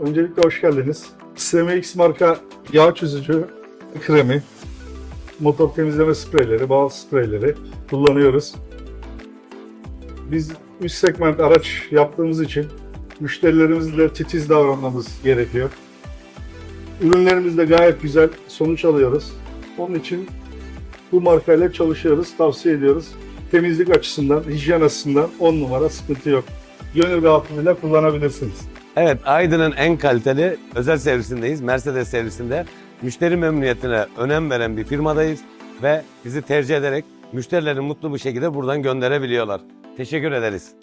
Öncelikle hoş geldiniz. SMX marka yağ çözücü kremi, motor temizleme spreyleri, bazı spreyleri kullanıyoruz. Biz üst segment araç yaptığımız için müşterilerimizle titiz davranmamız gerekiyor. Ürünlerimizde gayet güzel sonuç alıyoruz. Onun için bu markayla çalışıyoruz, tavsiye ediyoruz. Temizlik açısından, hijyen açısından 10 numara sıkıntı yok. Gönül rahatlığıyla kullanabilirsiniz. Evet, Aydın'ın en kaliteli özel servisindeyiz. Mercedes servisinde. Müşteri memnuniyetine önem veren bir firmadayız ve bizi tercih ederek müşterilerini mutlu bir şekilde buradan gönderebiliyorlar. Teşekkür ederiz.